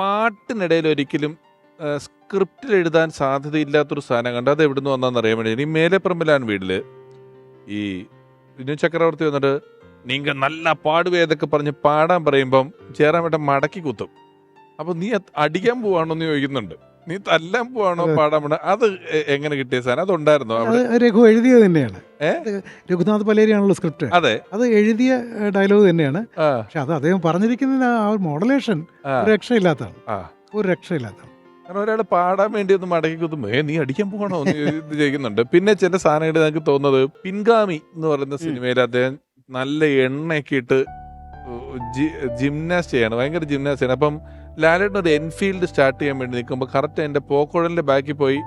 പാട്ടിനിടയിൽ ഒരിക്കലും സ്ക്രിപ്റ്റിൽ എഴുതാൻ സാധ്യതയില്ലാത്തൊരു സാധനം കണ്ട് അത് എവിടുന്ന് വന്നാന്ന് അറിയാൻ വേണ്ടി ഇനി മേലെപ്പറമ്പിലാണ് വീട്ടിൽ ഈ വിനു ചക്രവർത്തി വന്നിട്ട് നിങ്ങൾ നല്ല പാടുവേതൊക്കെ പറഞ്ഞ് പാടാൻ പറയുമ്പം ചേരാമേട്ടൻ മടക്കി കുത്തും. അപ്പൊ നീ അടിക്കാൻ പോവാണോ എന്ന് ചോദിക്കുന്നുണ്ട്. നീ തല്ലാൻ പോവാണോ. പാടാൻ അത് എങ്ങനെ കിട്ടിയ സാധനം? അതുണ്ടായിരുന്നോ രഘു എഴുതിയത് തന്നെയാണ്. രഘുനാഥ് പലേരിയാണല്ലോ സ്ക്രിപ്റ്റ്. അതെ. അത് എഴുതിയ ഡയലോഗ് തന്നെയാണ്. പക്ഷെ അത് അദ്ദേഹം പറഞ്ഞിരിക്കുന്ന ആ ഒരു മോഡലേഷൻ രക്ഷയില്ലാത്തതാണ്. ഒരു രക്ഷയില്ലാത്തതാണ്. കാരണം ഒരാൾ പാടാൻ വേണ്ടി ഒന്ന് മടക്കി കുത്തുമ്പോ ഏ നീ അടിക്കാൻ പോകണോ ഇത് ചെയ്യുന്നുണ്ട് പിന്നെ ചില സാധനങ്ങൾ നമുക്ക് തോന്നുന്നത് പിൻഗാമി എന്ന് പറയുന്ന സിനിമയിൽ അദ്ദേഹം നല്ല എണ്ണയൊക്കെ ഇട്ട് ജിംനാസ്റ്റ് ചെയ്യാണ് ഭയങ്കര ചെയ്യണം. അപ്പം ലാലേട്ടൻ ഒരു എൻഫീൽഡ് സ്റ്റാർട്ട് ചെയ്യാൻ വേണ്ടി നിൽക്കുമ്പോൾ കറക്റ്റ് എന്റെ പോക്കോഴലിന്റെ ബാക്കിൽ പോയി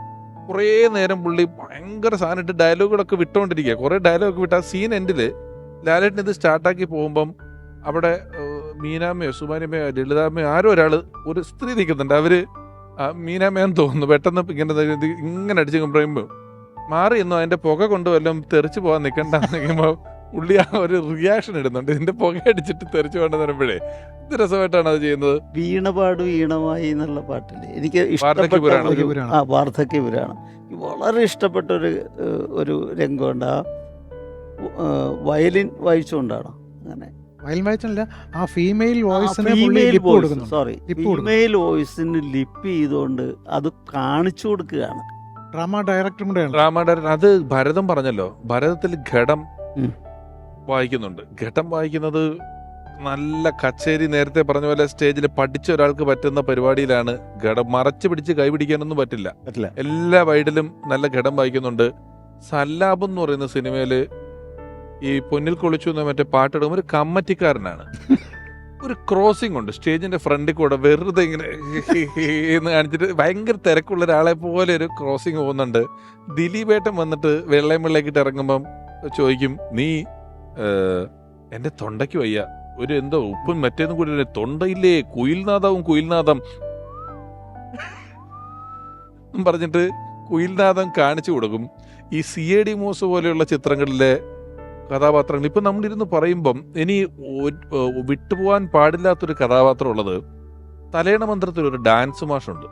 കുറേ നേരം പുള്ളി ഭയങ്കര സാധനം ഇട്ട് ഡയലോഗുകളൊക്കെ വിട്ടുകൊണ്ടിരിക്കുക കുറേ ഡയലോഗ് വിട്ട് ആ സീൻ എൻഡിൽ ലാലേട്ടൻ ഇത് സ്റ്റാർട്ടാക്കി പോകുമ്പം അവിടെ മീനാമ്മയോ സുമാനിയമ്മയോ ലളിതാമ്മയോ ആരോ ഒരാൾ ഒരു സ്ത്രീ നിൽക്കുന്നുണ്ട്. അവർ മീനാമ്മയാന്ന് തോന്നുന്നു. പെട്ടെന്ന് ഇങ്ങനെ ഇങ്ങനെ അടിച്ച് കഴിയുമ്പോൾ മാറി എന്നോ അതിന്റെ പുക കൊണ്ട് തെറിച്ച് പോകാൻ നിൽക്കണ്ടെന്ന് നിൽക്കുമ്പോ പുള്ളി ആ ഒരു റിയാക്ഷൻ ഇടുന്നുണ്ട്. ഇതിന്റെ പുക അടിച്ചിട്ട് തെറിച്ചു കൊണ്ട് പറയുമ്പോഴേ ഇത് രസമായിട്ടാണ് അത് ചെയ്യുന്നത്? വീണപാട് വീണമായി എന്നുള്ള പാട്ടിൽ എനിക്ക് ഇഷ്ടപ്പെട്ട. ആ വാർദ്ധക്യ പുരാണം. വളരെ ഇഷ്ടപ്പെട്ട ഒരു ഒരു രംഗമുണ്ട് ആ വയലിൻ വായിച്ചുകൊണ്ടാണ് അങ്ങനെ. വയലിൻ വായിച്ചല്ല ആ ഫീമെയിൽ വോയിസിനെ ഫീമെയിൽ വോയിസ് സോറി ഫീമെയിൽ വോയിസിന് ലിപ്പ് ചെയ്തുകൊണ്ട് അത് കാണിച്ചു കൊടുക്കുകയാണ്. ഡ്രാമ ഡയറക്ടറും കൂടെയാണ്. ഡയറക്ടർ അത് ഭരതം പറഞ്ഞല്ലോ ഭരതത്തിൽ ഘടം. വായിക്കുന്നുണ്ട്. ഘട്ടം വായിക്കുന്നത് നല്ല കച്ചേരി നേരത്തെ പറഞ്ഞ പോലെ സ്റ്റേജിൽ പഠിച്ച ഒരാൾക്ക് പറ്റുന്ന പരിപാടിയിലാണ് ഘടം. മറച്ചു പിടിച്ച് കൈപിടിക്കാനൊന്നും പറ്റില്ല. പറ്റില്ല. എല്ലാ വൈഡിലും നല്ല ഘടം വായിക്കുന്നുണ്ട്. സല്ലാബ് എന്ന് പറയുന്ന സിനിമയിൽ ഈ പൊന്നിൽ കൊളിച്ചു എന്ന മറ്റേ പാട്ടിടും ഒരു കമ്മറ്റിക്കാരനാണ്. ഒരു ക്രോസിംഗ് ഉണ്ട്. സ്റ്റേജിന്റെ ഫ്രണ്ടിൽ കൂടെ വെറുതെ ഇങ്ങനെ എന്ന് കാണിച്ചിട്ട് ഭയങ്കര തിരക്കുള്ള ഒരാളെ പോലെ ഒരു ക്രോസിംഗ് പോകുന്നുണ്ട്. ദിലീപേട്ടൻ വന്നിട്ട് വെള്ളയും വെള്ളക്കിട്ട് ഇറങ്ങുമ്പം ചോദിക്കും നീ എന്റെ തൊണ്ടയ്ക്ക് വയ്യ. ഒരു എന്തോ ഉപ്പും മറ്റേതും കൂടി? തൊണ്ടയില്ലേ? കുയിൽനാഥവും കുയിൽനാഥം. പറഞ്ഞിട്ട് കുയിൽനാഥം കാണിച്ചു കൊടുക്കും. ഈ സി എ ഡി മോസ് പോലെയുള്ള ചിത്രങ്ങളിലെ കഥാപാത്രങ്ങൾ. ഇപ്പം നമ്മളിരുന്ന് പറയുമ്പം ഇനി വിട്ടുപോകാൻ പാടില്ലാത്തൊരു കഥാപാത്രം ഉള്ളത് തലേണ മന്ത്രത്തിൽ ഒരു ഡാൻസ് മാഷുണ്ട്.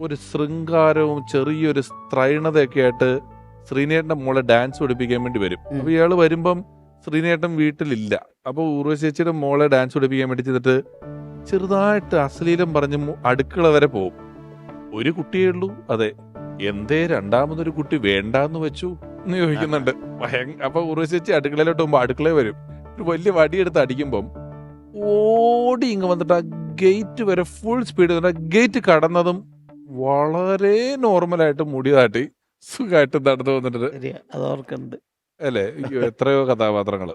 ഒരു ശൃംഗാരവും ചെറിയൊരു സ്ത്രൈണതയൊക്കെ ആയിട്ട് ശ്രീനേട്ടന്റെ മോളെ ഡാൻസ് പഠിപ്പിക്കാൻ വേണ്ടി വരും. അപ്പോൾ അപ്പൊ ഇയാൾ വരുമ്പം ശ്രീനേട്ടൻ വീട്ടിലില്ല. അപ്പൊ ഊർവശേച്ചിയുടെ മോളെ ഡാൻസ് പഠിപ്പിക്കാൻ വേണ്ടി ചെന്നിട്ട് ചെറുതായിട്ട് അശ്ലീലം പറഞ്ഞ് അടുക്കള വരെ പോകും. ഒരു കുട്ടിയേ ഉള്ളൂ. അതെ എന്തേ രണ്ടാമതൊരു കുട്ടി വേണ്ടാന്ന് വെച്ചു എന്ന് ചോദിക്കുന്നുണ്ട്. അപ്പൊ ഉറവശേച്ചി അടുക്കളയിലോട്ട് പോകുമ്പോ അടുക്കളയിൽ വരും. ഒരു വലിയ വടിയെടുത്ത് അടിക്കുമ്പം ഓടി ഇങ്ങ് വന്നിട്ട് ആ ഗേറ്റ് വരെ ഫുൾ സ്പീഡ് ആ ഗേറ്റ് കടന്നതും വളരെ നോർമലായിട്ട് മുടി താട്ടി. സുഖമായിട്ട് നടന്നു വന്നിട്ടുണ്ട് അത് ഓർക്കുന്നുണ്ട്. അല്ലേ? അയ്യോ എത്രയോ കഥാപാത്രങ്ങൾ.